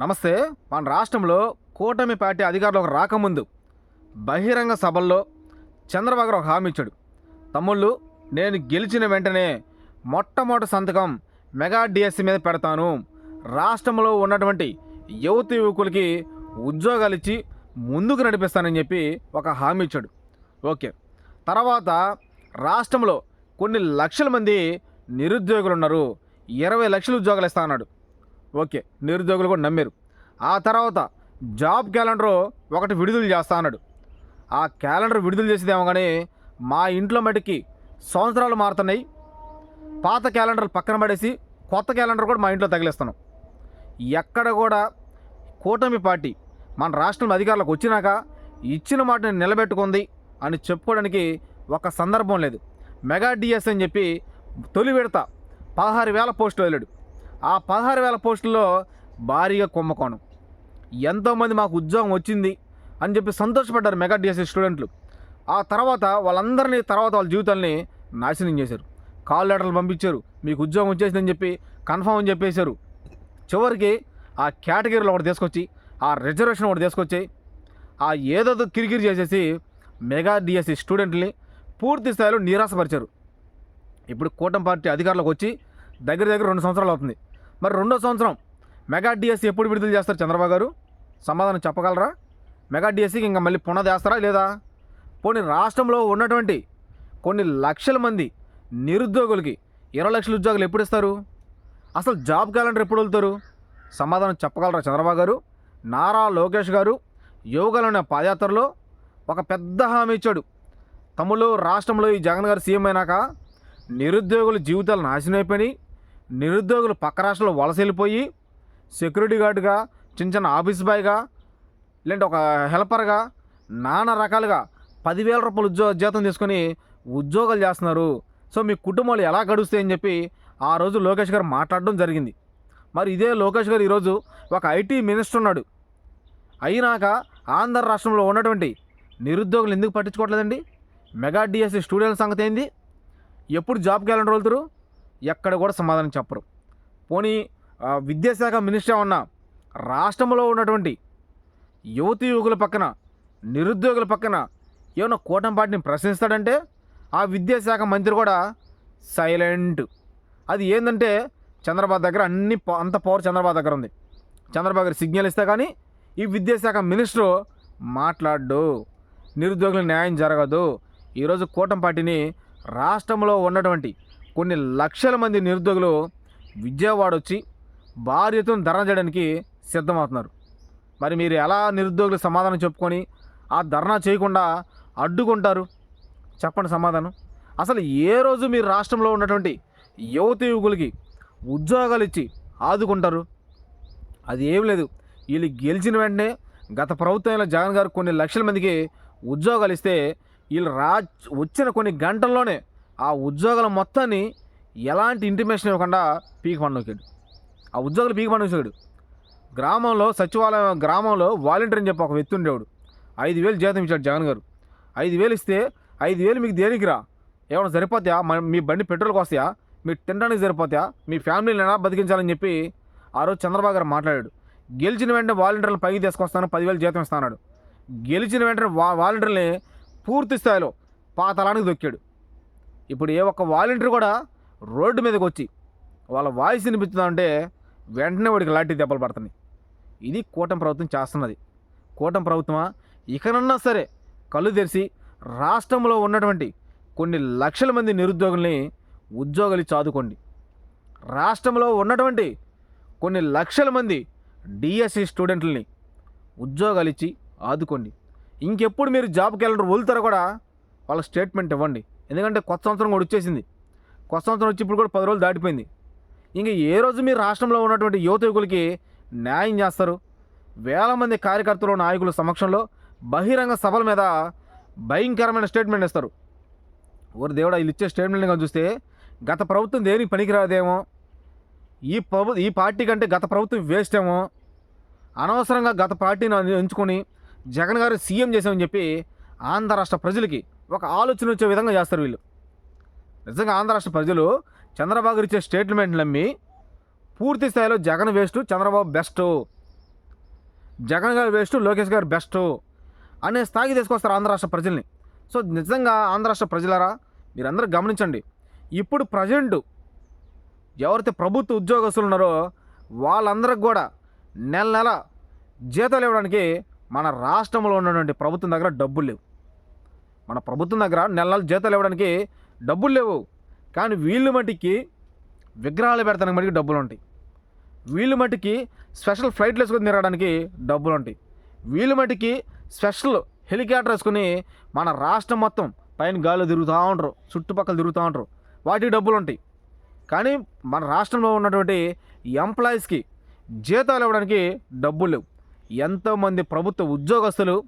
నమస్తే మన రాష్ట్రంలో కూటమి పార్టీ అధికారంలోకి రాకముందు బహిరంగ సభల్లో చంద్రబాబు గారు ఒక హామీ ఇచ్చాడు. తమ్ముళ్ళు నేను గెలిచిన వెంటనే మొట్టమొదటి సంతకం మెగా డిఎస్సి మీద పెడతాను. రాష్ట్రంలో ఉన్నటువంటి యువత యువకులకి ఉద్యోగాలు ఇచ్చి ముందుకు నడిపిస్తానని చెప్పి ఒక హామీ ఇచ్చాడు. ఓకే. తర్వాత రాష్ట్రంలో కొన్ని లక్షల మంది నిరుద్యోగులు ఉన్నారు. ఇరవై లక్షల ఉద్యోగాలు ఇస్తా అన్నాడు ఓకే నిరుద్యోగులు కూడా నమ్మారు. ఆ తర్వాత జాబ్ క్యాలెండర్ ఒకటి విడుదల చేస్తా అన్నాడు. ఆ క్యాలెండర్ విడుదల చేసేదేమో కానీ మా ఇంట్లో మటుకి సంవత్సరాలు మారుతున్నాయి. పాత క్యాలెండర్ పక్కన పడేసి కొత్త క్యాలెండర్ కూడా మా ఇంట్లో తగిలిస్తున్నాం ఎక్కడ కూడా కూటమి పార్టీ మన రాష్ట్రం అధికారులకు వచ్చినాక ఇచ్చిన మాటని నిలబెట్టుకుంది అని చెప్పుకోవడానికి ఒక సందర్భం లేదు. మెగా డిఎస్ అని చెప్పి తొలి విడత పదహారు వేల పోస్టులు వెళ్ళాడు ఆ పదహారు వేల పోస్టుల్లో భారీగా కుంభకోణం. ఎంతోమంది మాకు ఉద్యోగం వచ్చింది అని చెప్పి సంతోషపడ్డారు మెగా డిఎస్సి స్టూడెంట్లు. ఆ తర్వాత వాళ్ళందరినీ తర్వాత వాళ్ళ జీవితాల్ని నాశనం చేశారు. కాల్ లెటర్లు పంపించారు. మీకు ఉద్యోగం వచ్చేసిందని చెప్పి కన్ఫామ్ అని చెప్పేశారు. చివరికి ఆ కేటగిరీలో ఒకటి తీసుకొచ్చి ఆ రిజర్వేషన్ ఒకటి తీసుకొచ్చి ఆ ఏదోదో కిరికిరి చేసేసి మెగా డిఎస్సి స్టూడెంట్ని పూర్తి స్థాయిలో నిరాశపరిచారు. ఇప్పుడు కూటమి పార్టీ అధికారులకు వచ్చి దగ్గర దగ్గర రెండు సంవత్సరాలు అవుతుంది. మరి రెండో సంవత్సరం మెగా డిఎస్సి ఎప్పుడు విడుదల చేస్తారు చంద్రబాబు గారు? సమాధానం చెప్పగలరా? మెగా డిఎస్సికి ఇంకా మళ్ళీ పునదేస్తారా లేదా? పోనీ రాష్ట్రంలో ఉన్నటువంటి కొన్ని లక్షల మంది నిరుద్యోగులకి ఇరవై లక్షల ఉద్యోగాలు ఎప్పుడు ఇస్తారు? అసలు జాబ్ క్యాలెండర్ ఎప్పుడు వెళ్తారు సమాధానం చెప్పగలరా చంద్రబాబు గారు? నారా లోకేష్ గారు యోగాలోని పాదయాత్రలో ఒక పెద్ద హామీ ఇచ్చాడు. తమ్ముళ్ళు రాష్ట్రంలో ఈ జగన్ గారు సీఎం అయినాక నిరుద్యోగుల జీవితాలు నాశనం అయిపోయినాయి. నిరుద్యోగులు పక్క రాష్ట్రంలో వలస వెళ్ళిపోయి సెక్యూరిటీ గార్డుగా చిన్న చిన్న ఆఫీస్ బాయ్గా లేదంటే ఒక హెల్పర్గా నానా రకాలుగా పదివేల రూపాయలు ఉద్యోగ జీతం తీసుకొని ఉద్యోగాలు చేస్తున్నారు. సో మీ కుటుంబాలు ఎలా గడుస్తాయని చెప్పి ఆ రోజు లోకేష్ గారు మాట్లాడడం జరిగింది. మరి ఇదే లోకేష్ గారు ఈరోజు ఒక ఐటీ మినిస్టర్ ఉన్నాడు. అయినాక ఆంధ్ర రాష్ట్రంలో ఉన్నటువంటి నిరుద్యోగులు ఎందుకు పట్టించుకోవట్లేదండి? మెగా డిఎస్సి స్టూడెంట్ల సంగతి ఏంది ఎప్పుడు జాబ్కి వెళ్ళండి వెళ్తారు ఎక్కడ కూడా సమాధానం చెప్పరు. పోనీ విద్యాశాఖ మినిస్టర్ ఉన్న రాష్ట్రంలో ఉన్నటువంటి యువతి యువకుల పక్కన నిరుద్యోగుల పక్కన ఏమైనా కూటంపాటిని ప్రశ్నిస్తాడంటే ఆ విద్యాశాఖ మంత్రి కూడా సైలెంట్. అది ఏంటంటే చంద్రబాబు దగ్గర అన్ని ప- అంత పవర్ చంద్రబాబు దగ్గర ఉంది. చంద్రబాబు గారు సిగ్నల్ ఇస్తే కానీ ఈ విద్యాశాఖ మినిస్టరు మాట్లాడు నిరుద్యోగులకు న్యాయం జరగదు. ఈరోజు కూటంపాటిని పార్టీని రాష్ట్రంలో ఉన్నటువంటి కొన్ని లక్షల మంది నిరుద్యోగులు విజయవాడ వచ్చి భారీ ఎత్తున ధర్నా చేయడానికి సిద్ధమవుతున్నారు. మరి మీరు ఎలా నిరుద్యోగులు సమాధానం చెప్పుకొని ఆ ధర్నా చేయకుండా అడ్డుకుంటారు? చెప్పండి సమాధానం. అసలు ఏ రోజు మీరు రాష్ట్రంలో ఉన్నటువంటి యువత యువకులకి ఉద్యోగాలు ఇచ్చి ఆదుకుంటారు? అది ఏం లేదు. వీళ్ళు గెలిచిన వెంటనే గత ప్రభుత్వంలో జగన్ గారు కొన్ని లక్షల మందికి ఉద్యోగాలు ఇస్తే వీళ్ళు రా వచ్చిన కొన్ని గంటల్లోనే ఆ ఉద్యోగాల మొత్తాన్ని ఎలాంటి ఇంటిమేషన్ ఇవ్వకుండా పీకి పండుగడు ఆ ఉద్యోగులు పీక పండుగడు గ్రామంలో సచివాలయం గ్రామంలో వాలంటీర్ అని చెప్పి ఒక వ్యక్తి ఉండేవాడు. ఐదు వేలు జీతం ఇచ్చాడు జగన్ గారు. ఐదు వేలు ఇస్తే ఐదు వేలు మీకు దేనికి రా? ఏమైనా సరిపోతాయా? మీ బండి పెట్రోల్కి వస్తాయా మీరు తినడానికి సరిపోతాయా? మీ ఫ్యామిలీని ఎలా బతికించాలని చెప్పి ఆ రోజు చంద్రబాబు గారు మాట్లాడాడు. గెలిచిన వెంటనే వాలంటీర్లు పైకి తీసుకొస్తాను పదివేలు జీతం ఇస్తాడు గెలిచిన వెంటనే వా వాలంటీర్ని పూర్తి స్థాయిలో పాతలానికి దొక్కాడు. ఇప్పుడు ఏ ఒక్క వాలంటీర్ కూడా రోడ్డు మీదకి వచ్చి వాళ్ళ వాయిస్ వినిపిస్తుందంటే వెంటనే వాడికి లాఠీ దెబ్బలు పడుతున్నాయి. ఇది కూటమి ప్రభుత్వం చేస్తున్నది. కూటమి ప్రభుత్వమా? ఇకనన్నా సరే కళ్ళు తెరిచి రాష్ట్రంలో ఉన్నటువంటి కొన్ని లక్షల మంది నిరుద్యోగుల్ని ఉద్యోగాలు చాదుకోండి. రాష్ట్రంలో ఉన్నటువంటి కొన్ని లక్షల మంది డిఎస్సి స్టూడెంట్లని ఉద్యోగాలు ఇచ్చి ఆదుకోండి. ఇంకెప్పుడు మీరు జాబ్ క్యాలెండర్ వదులుతారో కూడా వాళ్ళ స్టేట్మెంట్ ఇవ్వండి. ఎందుకంటే కొత్త సంవత్సరం కూడా వచ్చేసింది. కొత్త సంవత్సరం వచ్చి ఇప్పుడు కూడా పది రోజులు దాటిపోయింది. ఇంకా ఏ రోజు మీరు రాష్ట్రంలో ఉన్నటువంటి యువత యువకులకి న్యాయం చేస్తారు? వేల మంది కార్యకర్తలు నాయకుల సమక్షంలో బహిరంగ సభల మీద భయంకరమైన స్టేట్మెంట్ ఇస్తారు. ఊరు దేవుడా వీళ్ళు ఇచ్చే స్టేట్మెంట్ కానీ చూస్తే గత ప్రభుత్వం దేనికి పనికిరాదేమో? ఈ ప్రభు ఈ పార్టీ కంటే గత ప్రభుత్వం వేస్ట్ ఏమో? అనవసరంగా గత పార్టీని ఎంచుకొని జగన్ గారు సీఎం చేసామని చెప్పి ఆంధ్ర రాష్ట్ర ప్రజలకి ఒక ఆలోచన వచ్చే విధంగా చేస్తారు వీళ్ళు. నిజంగా ఆంధ్ర రాష్ట్ర ప్రజలు చంద్రబాబు ఇచ్చే స్టేట్మెంట్ నమ్మి పూర్తి స్థాయిలో జగన్ వేస్ట్ చంద్రబాబు బెస్ట్. జగన్ గారు వేస్ట్ లోకేష్ గారు బెస్ట్ అనే స్థాయికి తీసుకొస్తారు ఆంధ్ర రాష్ట్ర ప్రజల్ని. సో నిజంగా ఆంధ్ర రాష్ట్ర ప్రజలారా మీరందరూ గమనించండి. ఇప్పుడు ప్రజెంట్ ఎవరైతే ప్రభుత్వ ఉద్యోగస్తులు ఉన్నారో వాళ్ళందరికి కూడా నెల నెల జీతాలు ఇవ్వడానికి మన రాష్ట్రంలో ఉన్నటువంటి ప్రభుత్వం దగ్గర డబ్బులు లేవు. మన ప్రభుత్వం దగ్గర నెల నెలలు జీతాలు ఇవ్వడానికి డబ్బులు లేవు. కానీ వీళ్ళు మట్టికి విగ్రహాలు పెడతానికి మటుకు డబ్బులు ఉంటాయి. వీళ్ళు మట్టికి స్పెషల్ ఫ్లైట్లు వేసుకొని తిరగడానికి డబ్బులు ఉంటాయి. వీళ్ళు మట్టికి స్పెషల్ హెలికాప్టర్ వేసుకుని మన రాష్ట్రం మొత్తం పైన గాలు తిరుగుతూ ఉంటారు చుట్టుపక్కల తిరుగుతూ ఉంటారు. వాటికి డబ్బులు ఉంటాయి. కానీ మన రాష్ట్రంలో ఉన్నటువంటి ఎంప్లాయీస్కి జీతాలు ఇవ్వడానికి డబ్బులు లేవు. ఎంతోమంది ప్రభుత్వ ఉద్యోగస్తులు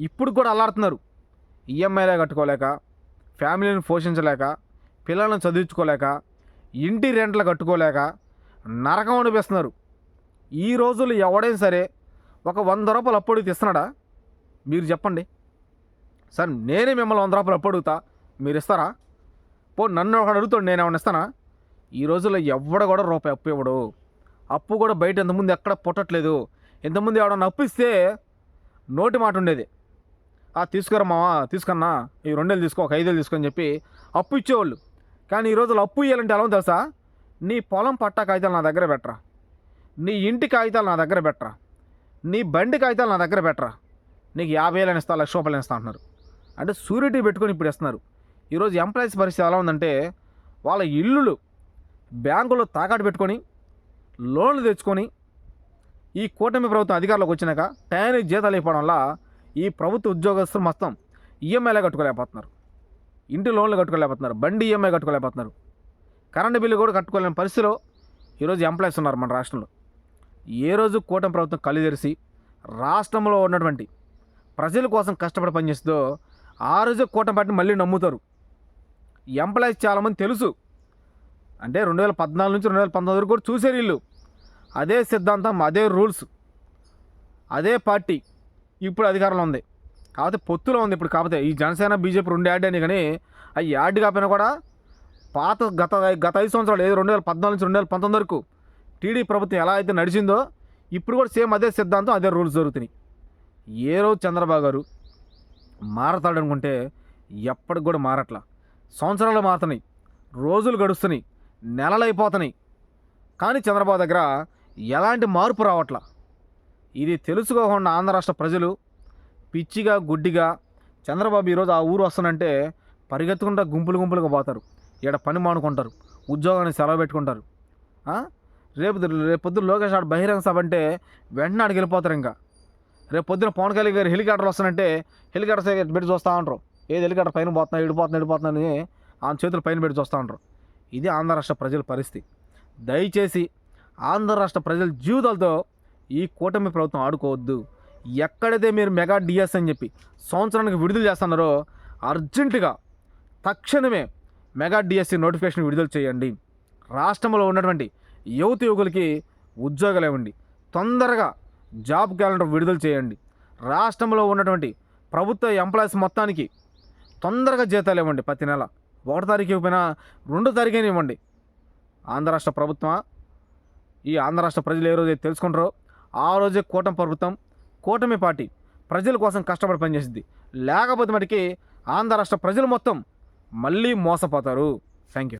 ఇప్పుడు కూడా అల్లాడుతున్నారు. ఈఎంఐలే కట్టుకోలేక ఫ్యామిలీని పోషించలేక పిల్లలను చదివించుకోలేక ఇంటి రెంట్లు కట్టుకోలేక నరకం అనిపిస్తున్నారు. ఈ రోజులు ఎవడైనా సరే ఒక వంద రూపాయలు అప్పుడు ఇస్తున్నాడా? మీరు చెప్పండి. సార్ నేనే మిమ్మల్ని వంద రూపాయలు అప్పుడు అడుగుతా మీరు ఇస్తారా? పో నన్ను ఒకడు అడుగుతాడు నేను ఏమైనా ఇస్తానా? ఈ రోజుల్లో ఎవడ కూడా రూపాయి అప్పు ఇవ్వడు. అప్పు కూడా బయట ఇంతకుముందు ఎక్కడ పుట్టట్లేదు. ఇంతకుముందు ఎవడన్నా అప్పు ఇస్తే నోటి మాట ఉండేది. తీసుకురా మావా తీసుకున్నా. ఈ రెండేళ్ళు తీసుకో ఒక ఐదేళ్ళు తీసుకొని చెప్పి అప్పు ఇచ్చేవాళ్ళు. కానీ ఈ రోజుల్లో అప్పు ఇవ్వాలంటే ఎలా ఉందో తెలుసా? నీ పొలం పట్టా కాగితాలు నా దగ్గర పెట్టరా. నీ ఇంటి కాగితాలు నా దగ్గర పెట్టరా. నీ బండి కాగితాలు నా దగ్గర పెట్టరా. నీకు యాభై వేలని ఇస్తా లక్ష రూపాయలు ఇస్తా అంటున్నారు. అంటే సూరిటీ పెట్టుకొని ఇప్పుడు ఇస్తున్నారు. ఈరోజు ఎంప్లాయీస్ పరిస్థితి ఎలా ఉందంటే వాళ్ళ ఇల్లులు బ్యాంకులో తాకట్టు పెట్టుకొని లోన్లు తెచ్చుకొని ఈ కూటమి ప్రభుత్వం అధికారంలోకి వచ్చినాక టయానికి జీతాలు ఇవ్వడం వల్ల ఈ ప్రభుత్వ ఉద్యోగస్తులు మొత్తం ఈఎంఐలే కట్టుకోలేకపోతున్నారు. ఇంటి లోన్లు కట్టుకోలేకపోతున్నారు. బండి ఈఎంఐ కట్టుకోలేకపోతున్నారు. కరెంటు బిల్లు కూడా కట్టుకోలేని పరిస్థితిలో ఈరోజు ఎంప్లాయీస్ ఉన్నారు మన రాష్ట్రంలో. ఏ రోజు కూటమి ప్రభుత్వం కళ్ళు తెరిచి రాష్ట్రంలో ఉన్నటువంటి ప్రజల కోసం కష్టపడి పనిచేస్తుందో ఆ రోజు కూటమి పార్టీని మళ్ళీ నమ్ముతారు. ఎంప్లాయీస్ చాలామంది తెలుసు. అంటే రెండు వేల పద్నాలుగు నుంచి రెండు వేల పంతొమ్మిది వరకు కూడా చూసారు వీళ్ళు. అదే సిద్ధాంతం అదే రూల్స్ అదే పార్టీ. ఇప్పుడు అధికారంలో ఉంది. కాకపోతే పొత్తులో ఉంది ఇప్పుడు. కాకపోతే ఈ జనసేన బీజేపీ రెండు యాడ్ అని కానీ ఆ యాడ్ కాకపోయినా కూడా పాత గత గత ఐదు సంవత్సరాలు ఏదో రెండు వేల పద్నాలుగు నుంచి రెండు వేల పంతొమ్మిది వరకు టీడీ ప్రభుత్వం ఎలా అయితే నడిచిందో ఇప్పుడు కూడా సేమ్ అదే సిద్ధాంతం అదే రూల్స్ జరుగుతున్నాయి. ఏ రోజు చంద్రబాబు గారు మారతాడనుకుంటే ఎప్పటికి కూడా మారట్లా. సంవత్సరాలు మారుతున్నాయి రోజులు గడుస్తున్నాయి నెలలు అయిపోతున్నాయి. కానీ చంద్రబాబు దగ్గర ఎలాంటి మార్పు రావట్లా? ఇది తెలుసుకోకుండా ఆంధ్ర రాష్ట్ర ప్రజలు పిచ్చిగా గుడ్డిగా చంద్రబాబు ఈరోజు ఆ ఊరు వస్తానంటే పరిగెత్తుకుంటా గుంపులు గుంపులుగా పోతారు. ఇక్కడ పని మానుకుంటారు. ఉద్యోగాన్ని సెలవు పెట్టుకుంటారు. రేపు రేపు పొద్దున లోకేష్ ఆడ బహిరంగ సభ అంటే వెంటనే ఆడికి వెళ్ళిపోతారు ఇంకా. రేపు పొద్దున పవన్ కళ్యాణ్ గారు హెలికాప్టర్ వస్తానంటే హెలికాప్టర్ సైడ్ పెట్టి చూస్తూ ఉంటారు. ఏది హెలికాప్టర్ పైన పోతున్నా ఇడిపోతున్నా ఇడిపోతున్నా అని ఆ చేతులు పైన పెట్టి చూస్తూ ఉంటారు. ఇది ఆంధ్ర రాష్ట్ర ప్రజల పరిస్థితి. దయచేసి ఆంధ్ర రాష్ట్ర ప్రజల జీవితాలతో ఈ కూటమి ప్రభుత్వం ఆడుకోవద్దు. ఎక్కడైతే మీరు మెగా డిఎస్ అని చెప్పి సంవత్సరానికి విడుదల చేస్తున్నారో అర్జెంటుగా తక్షణమే మెగా డిఎస్సి నోటిఫికేషన్ విడుదల చేయండి. రాష్ట్రంలో ఉన్నటువంటి యువత యువకులకి ఉద్యోగాలు ఇవ్వండి. తొందరగా జాబ్ క్యాలెండర్ విడుదల చేయండి. రాష్ట్రంలో ఉన్నటువంటి ప్రభుత్వ ఎంప్లాయీస్ మొత్తానికి తొందరగా జీతాలు ఇవ్వండి ప్రతి నెల. ఒకటో తారీఖు ఇవ్వకపోయినా రెండు తారీఖైనా ఇవ్వండి. ఆంధ్ర రాష్ట్ర ప్రభుత్వం ఈ ఆంధ్ర రాష్ట్ర ప్రజలు ఏ రోజు తెలుసుకుంటారో ఆ రోజే కూటమి ప్రభుత్వం కూటమి పార్టీ ప్రజల కోసం కష్టపడి పనిచేసింది. లేకపోతే మటుకి ఆంధ్ర రాష్ట్ర ప్రజలు మొత్తం మళ్ళీ మోసపోతారు. Thank you